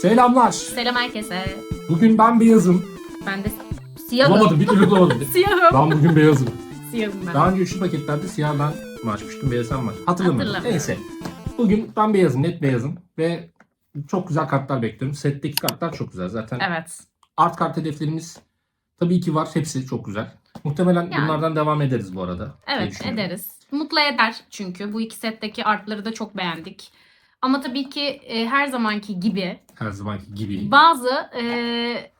Selamlar. Selam herkese. Bugün ben beyazım. Ben de siyahım. Bulamadım bir türlü bulamadım. Siyahım. ben bugün beyazım. Siyahım ben. Daha önce üçlü paketlerde siyah ben mi açmıştım, beyaz sen mi açmıştın? Hatırlamıyorum. Hatırlamıyorum. Neyse. Bugün ben beyazım, net beyazım. Ve çok güzel kartlar bekliyorum. Setteki kartlar çok güzel. Zaten Evet. art kart hedeflerimiz tabii ki var. Hepsi çok güzel. Muhtemelen Yani. bunlardan devam ederiz bu arada. Evet ederiz. Mutlu eder çünkü bu iki setteki artları da çok beğendik. Ama tabii ki e, her zamanki gibi Her zamanki gibi. bazı e,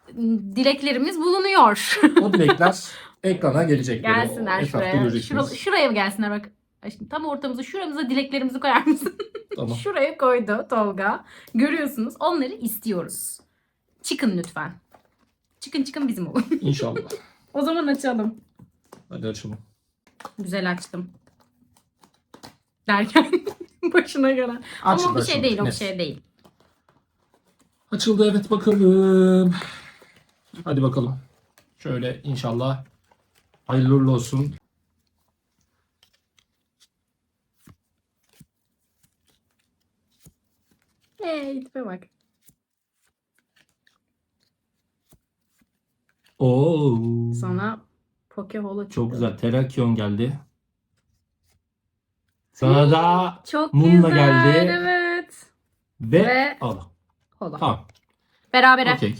dileklerimiz bulunuyor. o dilekler ekrana gelecek. gelsinler şuraya. Şura- şuraya mı gelsinler bak. Şimdi tam ortamıza şuramıza dileklerimizi koyar mısın? Tamam. Şuraya koydu Tolga. Görüyorsunuz. Onları istiyoruz. Çıkın lütfen. Çıkın çıkın bizim olun. İnşallah. o zaman açalım. Hadi açalım. Güzel açtım. Derken başına gelen. Ama o bir şey açıldı. değil, o bir şey değil. Açıldı evet bakalım. Hadi bakalım. Şöyle inşallah hayırlı olsun. Hey, tipe bak. Oo. Sana Pokeholo çıktı. Çok güzel. Terakyon geldi. Sana da Çok Mumla güzel, geldi. evet. ve, Ve- al. Holo. Tamam. Berabere. Okey.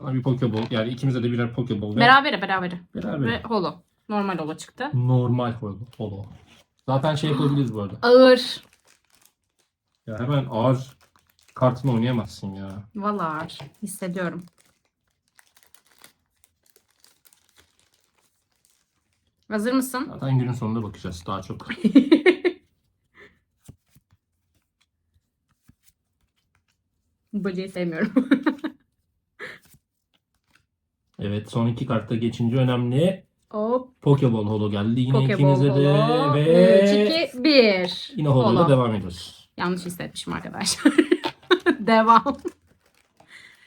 Bir Pokeball. Yani ikimize de birer Pokeball. Ve Berabere, berabere. beraber. Ve holo. Normal holo çıktı. Normal holo. holo. Zaten şey yapabiliriz bu arada. Ağır. Ya hemen ağır kartını oynayamazsın ya. Vallahi ağır. Hissediyorum. Hazır mısın? Zaten günün sonunda bakacağız daha çok. Böceği sevmiyorum. Evet son iki kartta geçince önemli. Hop. Pokeball holo geldi. Yine Pokeball ikinize de holo. ve 3, 2, 1. yine holo'yla devam ediyoruz. Yanlış hissetmişim arkadaşlar. devam.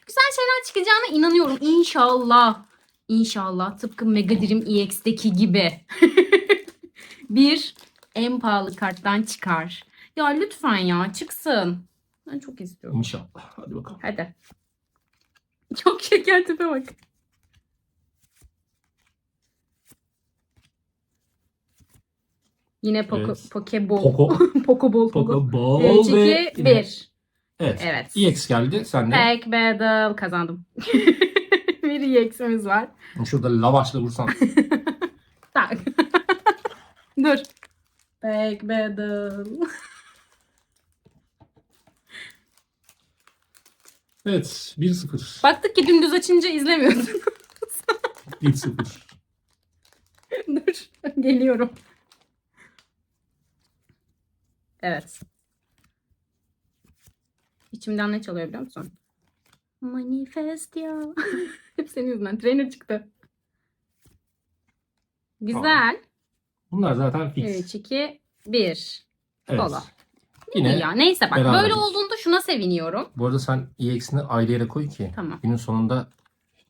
Güzel şeyler çıkacağına inanıyorum. İnşallah. İnşallah tıpkı Mega Dream EX'teki gibi. bir en pahalı karttan çıkar. Ya lütfen ya çıksın. Ben çok istiyorum. İnşallah. Hadi bakalım. Hadi. Çok şeker tipe bak. Yine Poco, Evet. Pokeball. Poko. Pokeball. Pokeball. Pokeball 3, ve 2, yine- 1. Evet. Evet. EX geldi. Sen de. Pack Battle kazandım. bir EX'imiz var. Şurada lavaşla vursan. Tak. Dur. Pack Battle. Evet. 1-0. Baktık ki dümdüz açınca izlemiyordun. 1-0. Dur. Geliyorum. Evet. İçimden ne çalıyor biliyor musun? Manifest ya. Hep senin yüzünden. Trainer çıktı. Güzel. Bunlar zaten fix. 3, 2, 1. Evet. Kola. Yine ya neyse bak beraberiz. böyle olduğunda şuna seviniyorum. bu arada sen EX'ini ayrı yere koy ki Tamam günün sonunda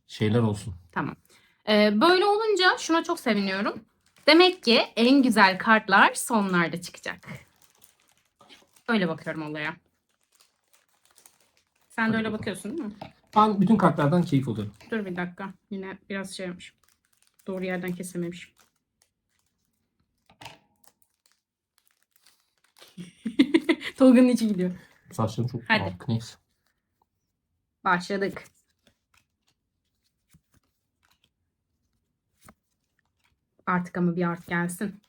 şeyler olsun. tamam. Ee, böyle olunca şuna çok seviniyorum. Demek ki en güzel kartlar sonlarda çıkacak. Öyle bakıyorum olaya. Sen de öyle bakıyorsun değil mi? Ben bütün kartlardan keyif alıyorum. Dur bir dakika. Yine biraz şey yapmış. Doğru yerden kesememişim. Tolga'nın içi gidiyor. Saçlarım çok Hadi. dağınık, Neyse. Başladık. Artık ama bir art gelsin.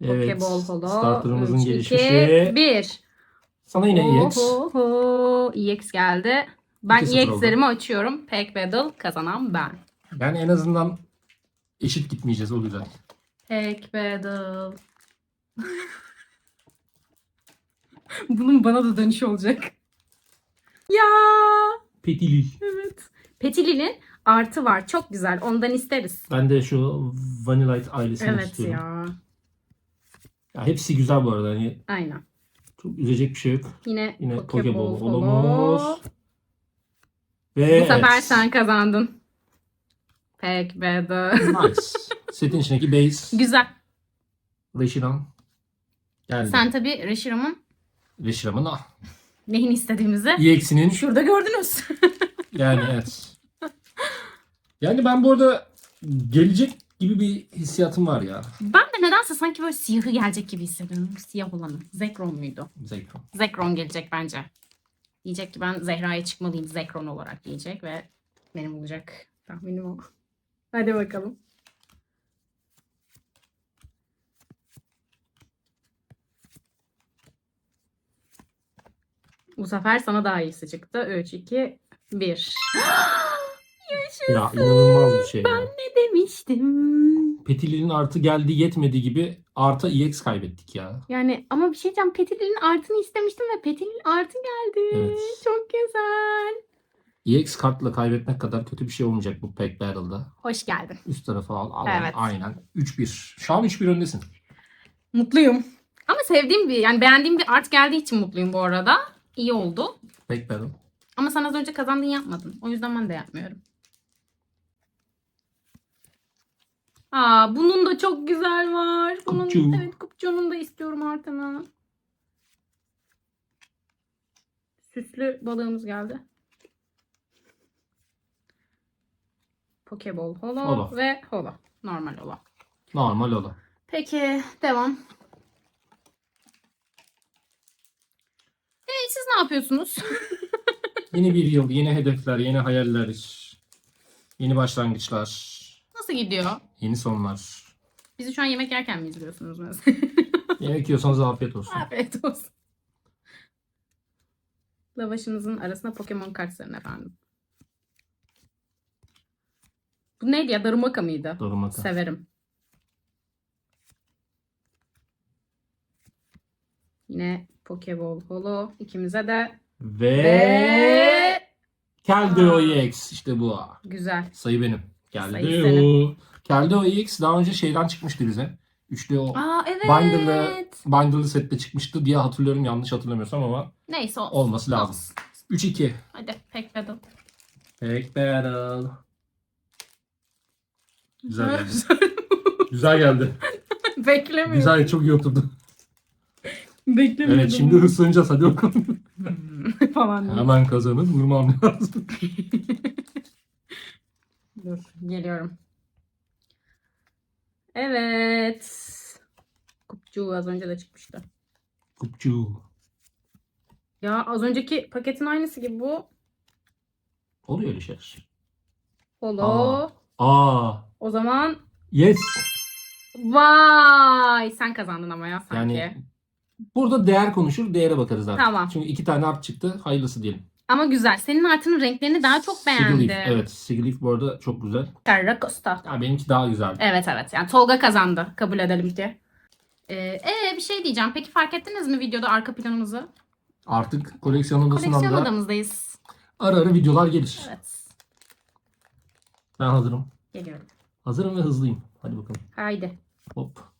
Evet. Pokeball holo. Starterımızın 3, gelişmişi. 1. Sana yine EX. Oho, EX geldi. Ben 2-0 EX'lerimi açıyorum. Pack Battle kazanan ben. Yani en azından eşit gitmeyeceğiz o güzel. Pack Battle. Bunun bana da dönüşü olacak. Ya Petili. evet. Petilil'in artı var. Çok güzel. Ondan isteriz. Ben de şu Vanillite ailesini Evet istiyorum. ya. Ya. hepsi güzel bu arada. Hani Aynen. çok üzecek bir şey yok. Yine, Yine Pokeball Pokeball olamaz. Ve Bu sefer sen kazandın. Pack Battle. Nice. Setin içindeki base. Güzel. Reshiram. Geldi. Sen tabii Reshiram'ın Reshiram'ın Neyin istediğimizi EX'inin şurada gördünüz. yani evet. Yani ben bu arada gelecek gibi bir hissiyatım var ya. ben de nedense sanki böyle siyahı gelecek gibi hissediyorum. Siyah olanı. Zekron muydu? Zekrom. Zekron gelecek bence. Diyecek ki ben Zehra'ya çıkmalıyım Zekron olarak diyecek ve benim olacak. Tahminim o. Hadi bakalım. Bu sefer sana daha iyisi çıktı. 3, 2, 1. Ya inanılmaz bir şey. ya. Ne demiştim? Petil'in artı geldi yetmedi gibi artı EX kaybettik ya. Yani ama bir şey diyeceğim. Petil'in artını istemiştim ve Petil'in artı geldi. Evet. Çok güzel. EX kartla kaybetmek kadar kötü bir şey olmayacak bu Pack Battle'da. Hoş geldin. Üst tarafa al. al Evet. Aynen. 3-1. Şu an 3-1 öndesin. Mutluyum. Ama sevdiğim bir yani beğendiğim bir art geldiği için mutluyum bu arada. İyi oldu. Battle. Ama sen az önce kazandın yapmadın. O yüzden ben de yapmıyorum. Aa bunun da çok güzel var. Bunun Kupçu. evet kupçunun da istiyorum artını. Süslü balığımız geldi. Pokeball holo, Holo. ve holo. Normal holo. Normal ola. Peki devam. Siz ne yapıyorsunuz? Yeni bir yıl, yeni hedefler, yeni hayaller, yeni başlangıçlar, Nasıl gidiyor? yeni sonlar. Bizi şu an yemek yerken mi izliyorsunuz mesela? Yemek yiyorsanız afiyet olsun. Afiyet olsun. Lavaşınızın arasına Pokemon kart serin efendim. Bu neydi ya? Darumaka mıydı? Dorumaka. Severim. Yine Pokeball Holo. ikimize de. Ve Ve... Keldeo EX işte bu. Güzel. Sayı benim. Keldeo. Keldeo EX daha önce şeyden çıkmıştı bize. Üçlü o Aa evet. Binder'lı sette çıkmıştı diye hatırlıyorum yanlış hatırlamıyorsam ama Neyse olsun. olması lazım. Olsun. 3-2. Hadi pek battle. Pack Battle. Güzel geldi. Güzel geldi. Beklemiyordum. Güzel çok iyi oturdu. Beklemiyordum. Evet şimdi hırslanacağız hadi bakalım. falan. diye. Hemen kazanıp vurmam lazım. Dur geliyorum. Evet. Kupçu az önce de çıkmıştı. Kupçu. Ya az önceki paketin aynısı gibi bu. Oluyor öyle şeyler. Holo. Aa. Aa. O zaman Yes. vay sen kazandın ama ya sanki. Yani burada değer konuşur, değere bakarız artık. Tamam. Çünkü iki tane art çıktı. Hayırlısı diyelim. Ama güzel. Senin artının renklerini daha çok beğendim. Sigileaf. Evet. Sigileaf bu arada çok güzel. Terracosta. Ya benimki daha güzel. Evet evet. Yani Tolga kazandı. Kabul edelim ki. Ee, ee, bir şey diyeceğim. Peki fark ettiniz mi videoda arka planımızı? Artık koleksiyon odasından Koleksiyon da odamızdayız. ara ara videolar gelir. Evet. Ben hazırım. Geliyorum. Hazırım ve hızlıyım. Hadi bakalım. Haydi. Hop.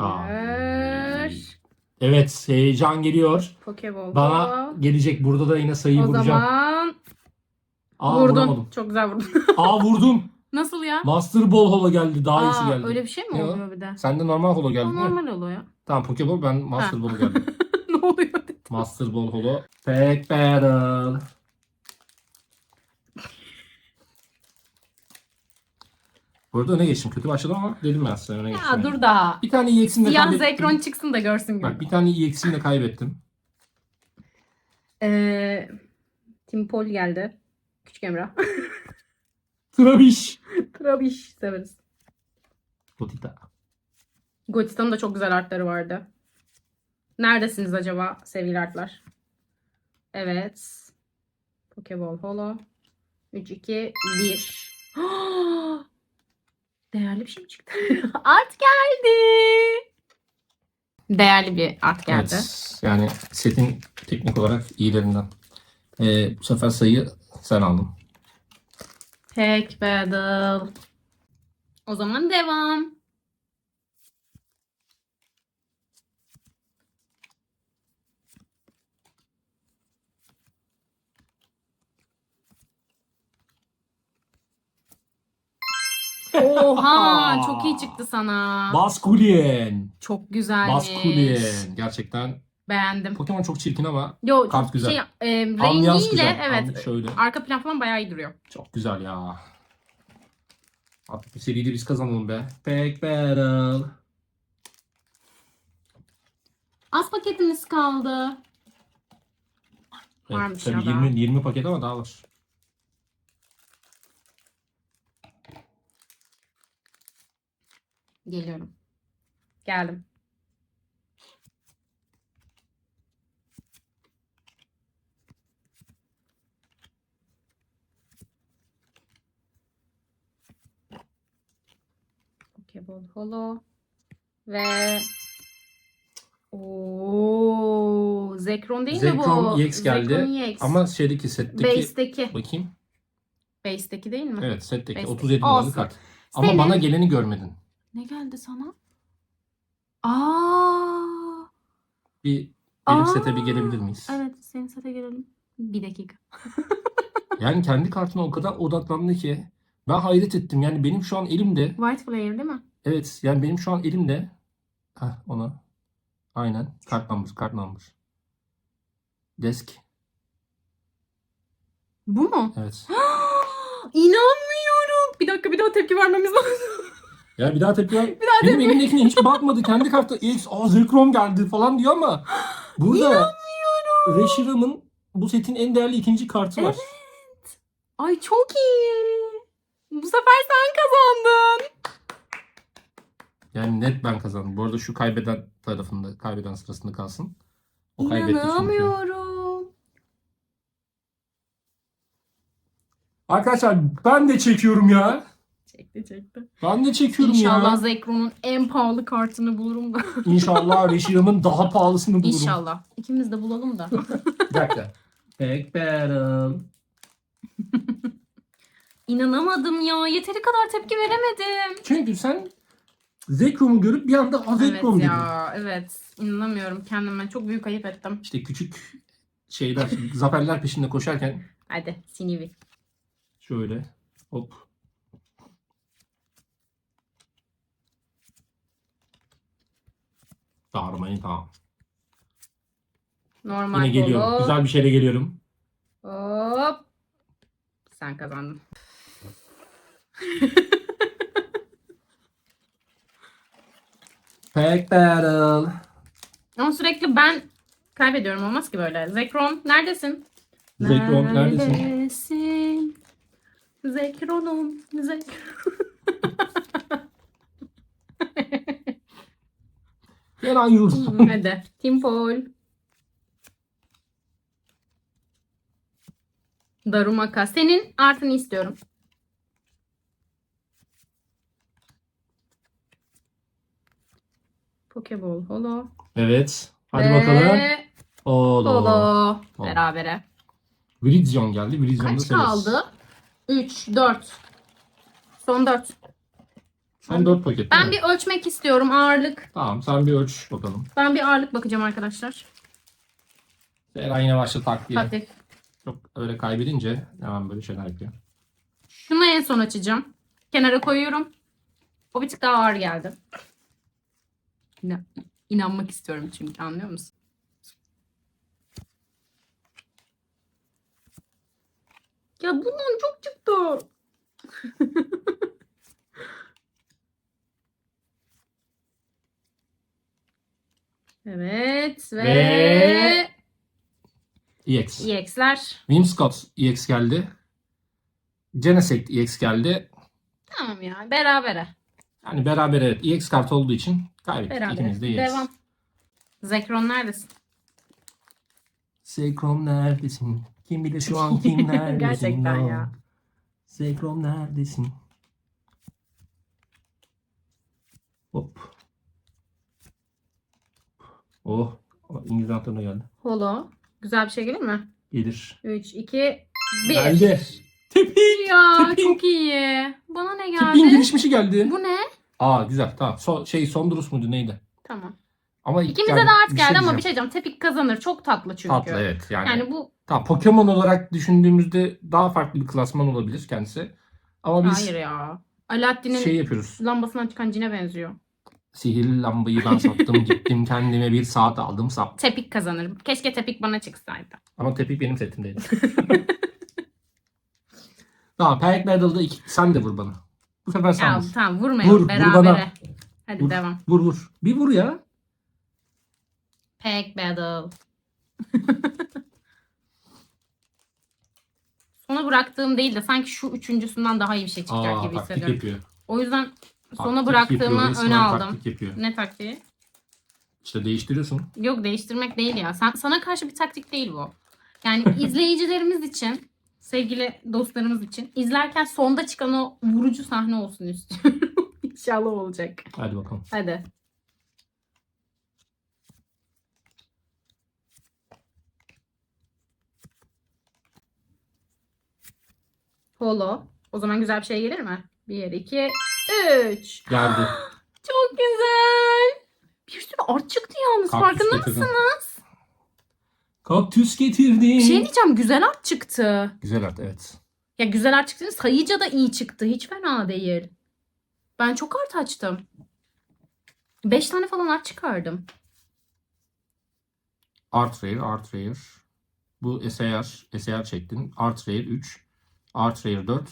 Ay. Evet heyecan geliyor. Pokeball. Bana gelecek. Burada da yine sayıyı o vuracağım. zaman Aa vurdun. vuramadım. Çok güzel vurdun. Aa vurdum. Nasıl ya? Master Ball Holo geldi. Daha iyisi Aa, geldi. Öyle bir şey mi Ne o? oluyor bir de? Sende normal Holo geldi O değil mi? normal oluyor. Tamam Pokeball ben Master Ha. Ball geldi. ne oluyor. Master Ball Holo. Pack Battle. Burada öne geçtim. Kötü başladım ama dedim ben size öne geçtim. Ya dur daha. Bir tane de Siyah kaybettim. zekron çıksın da görsün günü. Bak bir tane EX'ini de kaybettim. Ee, Tim Paul geldi. Küçük Emrah. Travish. Trabiş severiz. Potita. Gotita'nın da çok güzel artları vardı. Neredesiniz acaba sevgili artlar? Evet. Pokeball Holo. 3, 2, 1. Değerli bir şey mi çıktı? art geldi. Değerli bir art geldi. Evet. Yani setin teknik olarak iyilerinden. Ee, bu sefer sayıyı sen aldın. Pack Battle. O zaman devam. Oha çok iyi çıktı sana. Basculien. Çok güzelmiş. Basculien. Gerçekten Beğendim. Pokemon çok çirkin ama Yo Kart çok güzel. şey e, rengiyle güzel. evet. Ambi- Şöyle. Arka plan falan bayağı iyi duruyor. Çok güzel ya. Artık bu seriyi de biz kazanalım be. Pack Battle. Az paketimiz kaldı. Evet, Varmış tabii ya daha. 20, 20 paket ama daha var. Geliyorum. Geldim. Pokeball Holo ve Oo, Zekron değil mi bu? Zekrom EX geldi. Zekrom EX. Ama şeydeki setteki Base'deki. bakayım. Base'deki değil mi? Evet setteki Base'teki. 37 numaralı kart. Ama Senin- bana geleni görmedin. Ne geldi sana? Aa, Bir benim Aa, sete bir gelebilir miyiz? evet senin sete gelelim. Bir dakika. Yani kendi kartına o kadar odaklandı ki ben hayret ettim. Yani benim şu an elimde White Flare değil mi? evet yani benim şu an elimde Heh, ona aynen kart number kart number. Desk Bu mu? evet. İnanmıyorum. Bir dakika bir daha tepki vermemiz lazım. Ya bir daha tepki ver. Bir daha Benim elimdekine hiç bakmadı. Kendi kartı X, aa Zekrom geldi falan diyor ama burada Reshiram'ın bu setin en değerli ikinci kartı var. Ay çok iyi. Bu sefer sen kazandın. Yani net ben kazandım. Bu arada şu kaybeden tarafında, kaybeden sırasında kalsın. O kaybetti çünkü. İnanamıyorum. Arkadaşlar ben de çekiyorum ya. Çekti çekti. Ben de çekiyorum İnşallah ya. Zekron'un en pahalı kartını bulurum da. İnşallah Reshiram'ın daha pahalısını bulurum. İnşallah. İkimiz de bulalım da. Bir dakika. Pack Battle. İnanamadım ya. Yeteri kadar tepki veremedim. Çünkü sen Zekrom'u görüp bir anda "Aa, Zekrom evet dedin. ya. Evet. İnanamıyorum kendime. Çok büyük ayıp ettim. İşte küçük şeyler, zaferler peşinde koşarken Hadi Sinivi. şöyle hop. Darmayın tamam. Normal Yine geliyorum. Polo. Güzel bir şeyle geliyorum. Hop. Sen kazandın. Pack Battle. Ama sürekli ben kaybediyorum. Olmaz ki böyle. Zekron neredesin? Zekrom neredesin? Neredesin? Zekron'um. Zekron. Gel ayrılsın. Hadi. Tim Paul. Darumaka. Senin artını istiyorum. Pokeball Holo. Evet. Hadi Ve bakalım. Holo. Tamam. Berabere. Virizion geldi. Virizyon'da Kaç kaldı? 3, 4. Son 4. Son 4 paket değil Ben mi? bir ölçmek istiyorum ağırlık. Tamam sen bir ölç bakalım. Ben bir ağırlık bakacağım arkadaşlar. Eren yine başladı tak diye. Hadi. Çok öyle kaybedince hemen böyle şeyler yapıyor. Şunu en son açacağım. Kenara koyuyorum. O bir tık daha ağır geldi. İna- İnanmak istiyorum çünkü anlıyor musun? Ya bundan çok çıktı. evet ve, Ve- EX. EX'ler. Whimsicott EX geldi. Genesect EX geldi. Tamam ya berabere. Yani beraber evet EX kart olduğu için kaybettik. Berabere. İkimiz de EX. Devam. Zekron neredesin? Zekrom neredesin? Kim bilir şu an kim neredesin? Gerçekten ya. Zekrom neredesin? Hop. Oh. İngiliz anahtarına geldi. Holo. Güzel bir şey gelir mi? Gelir. 3, 2, 1. Geldi. Tipin. Ya Tipping. çok iyi. Bana ne geldi? Tipin gelişmişi geldi. Bu ne? Aa güzel tamam. So, şey Sondrus muydu neydi? Tamam. Ama İkimize yani de art geldi ama diyeceğim. bir şey diyeceğim. Tepik kazanır. Çok tatlı çünkü. Tatlı evet yani. Yani bu Tamam, Pokemon olarak düşündüğümüzde daha farklı bir klasman olabilir kendisi. Ama biz hayır ya. Alaaddin'in Şey yapıyoruz. lambasından çıkan cine benziyor. Sihirli lambayı ben sattım gittim kendime bir saat aldım sattım. Tepik kazanırım. Keşke tepik bana çıksaydı. Ama tepik benim setimdeydi. tamam Panic Battle'da iki, sen de vur bana. Bu sefer sen Ya, vur. tamam vurmayalım Vur, vur berabere. bana. Hadi Vur. devam. Vur vur. Bir vur ya. Pack battle. Sona bıraktığım değil de sanki şu üçüncüsünden daha iyi bir şey çıkacak Aa gibi hissediyorum. yapıyor. O yüzden sona bıraktığımı yapıyor, öne aldım. Taktik yapıyor. Ne taktiği? İşte değiştiriyorsun. Yok değiştirmek değil ya. Sen, sana karşı bir taktik değil bu. Yani izleyicilerimiz için, sevgili dostlarımız için izlerken sonda çıkan o vurucu sahne olsun istiyorum. İnşallah olacak. Hadi bakalım. Hadi. Polo. O zaman güzel bir şey gelir mi? 1, 2, 3. Geldi. Çok güzel. Bir sürü art çıktı yalnız. Farkında getirdim. mısınız? Kaktüs getirdim. Bir şey diyeceğim. Güzel art çıktı. Güzel art evet. Ya güzel art çıktı. Sayıca da iyi çıktı. Hiç fena değil. Ben çok art açtım. 5 tane falan art çıkardım. Art Rare, Art Rare. Bu SAR, SAR çektin. Art Rare 3. Art Rare 4.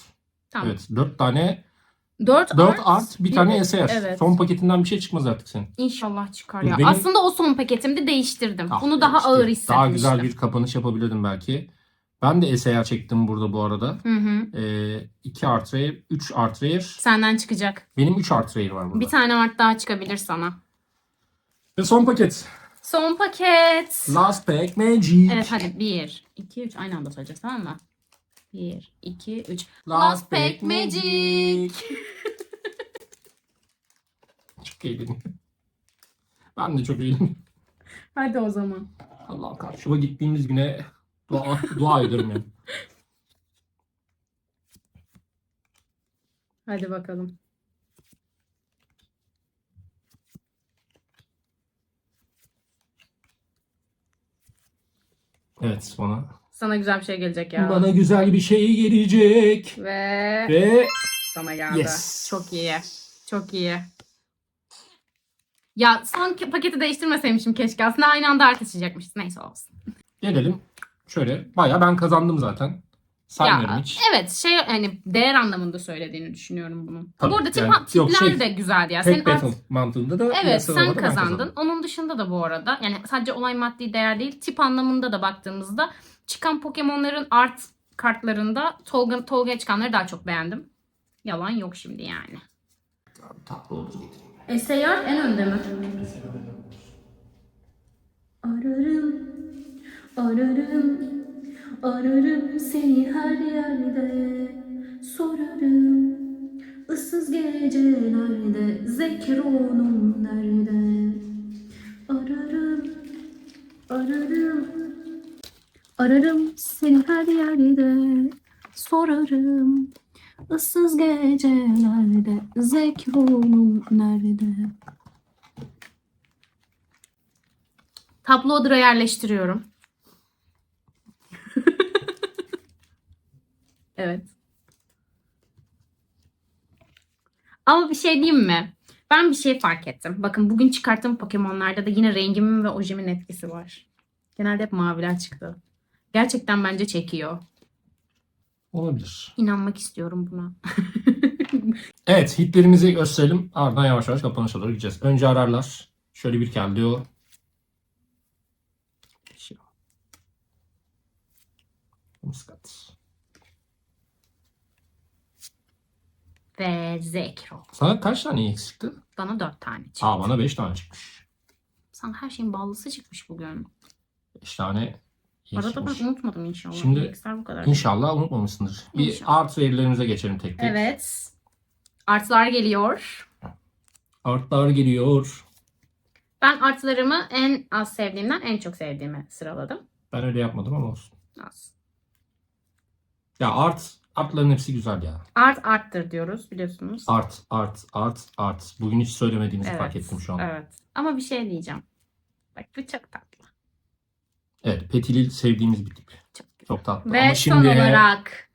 Tamam. Evet 4 tane 4 4 art, bir tane SAR. Evet. Son paketinden bir şey çıkmaz artık senin. İnşallah çıkar ya. benim- Aslında o son paketimde değiştirdim. Ah Bunu daha işte ağır hissetmiştim. Daha güzel bir kapanış yapabilirdim belki. Ben de SAR çektim burada bu arada. Hı hı. Ee, 2 art rare, 3 art rare. Senden çıkacak. Benim 3 art rare var burada. Bir tane art daha çıkabilir sana. Ve son paket. Son paket. Last pack magic. Evet hadi 1, 2, 3 aynı anda söyleyeceğiz tamam mı? 1, 2, 3. Last pack magic. çok eğlendim. Ben de çok eğlendim. Hadi o zaman. Allah karşıma gittiğimiz güne dua, dua ederim yani. Hadi bakalım. Evet bana. Sana güzel bir şey gelecek ya. Bana güzel bir şey gelecek. Ve Ve sana geldi. Yes. Çok iyi. Çok iyi. Ya son ke- paketi değiştirmeseymişim keşke. Aslında aynı anda art açacakmışız. Neyse olsun. gelelim. Şöyle baya ben kazandım zaten. Saymıyorum Ya, hiç. Evet şey hani değer anlamında söylediğini düşünüyorum bunu. Tabii, Bu arada tip, yani tipler yok, şey, de güzeldi ya. Senin art- battle mantığında da Evet sen kazandın. Onun dışında da bu arada yani sadece olay maddi değer değil tip anlamında da baktığımızda çıkan Pokemon'ların art kartlarında Tolga, Tolga'ya çıkanları daha çok beğendim. Yalan yok şimdi yani. Tatlı oldu getireyim. SAR en önde mi? Ararım, ararım, ararım seni her yerde. Sorarım, ıssız gecelerde, zekronum nerede? Ararım, ararım, ararım seni her yerde. Sorarım, ıssız gecelerde, zekronum nerede? Tablo'dura yerleştiriyorum. evet. Ama bir şey diyeyim mi? Ben bir şey fark ettim. Bakın bugün çıkarttığım Pokemon'larda da yine rengimin ve ojemin etkisi var. Genelde hep maviler çıktı. Gerçekten bence çekiyor. Olabilir. İnanmak istiyorum buna. Evet hitlerimizi gösterelim. Ardından yavaş yavaş kapanışa doğru gideceğiz. Önce ararlar. Şöyle bir o. Şey. Muskat. ve Zekro. Sana kaç tane eksikti? Bana dört tane çıktı. Aa bana 5 tane çıkmış. Sana her şeyin ballısı çıkmış bugün. 5 tane iyi Arada ben unutmadım inşallah. Şimdi Ekstra bu kadar. İnşallah unutmamışsındır. Bir İnşallah. art verilerimize geçelim tek tek. Evet. Artlar geliyor. Artlar geliyor. Ben artlarımı en az sevdiğimden en çok sevdiğime sıraladım. Ben öyle yapmadım ama olsun. Az. Ya art, artların hepsi güzel ya. Art arttır diyoruz biliyorsunuz. Art, art, art, art. Bugün hiç söylemediğinizi Evet, fark ettim şu an. Evet, Evet. Ama bir şey diyeceğim. Bak bu çok tatlı. Petilil sevdiğimiz bir tip. Çok. Çok tatlı. Ve ama son şimdi olarak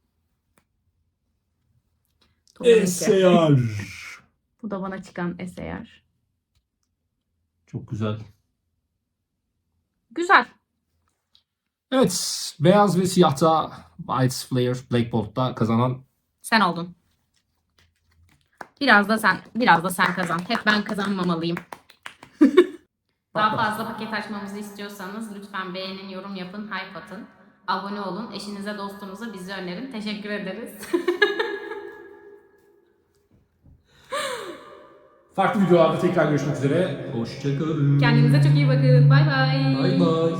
Topunki. Eseyer. Bu da bana çıkan eseyer. Çok güzel. Güzel. Evet. Beyaz ve siyahta White Flare Black Bolt'ta kazanan Sen oldun. Biraz da sen, biraz da sen kazan. Hep ben kazanmamalıyım. Daha fazla paket açmamızı istiyorsanız lütfen beğenin, yorum yapın, hype atın. Abone olun. Eşinize, dostunuza bizi önerin. Teşekkür ederiz. farklı videolarda tekrar görüşmek üzere. Hoşçakalın. Kendinize çok iyi bakın. Bay bay. Bay bay.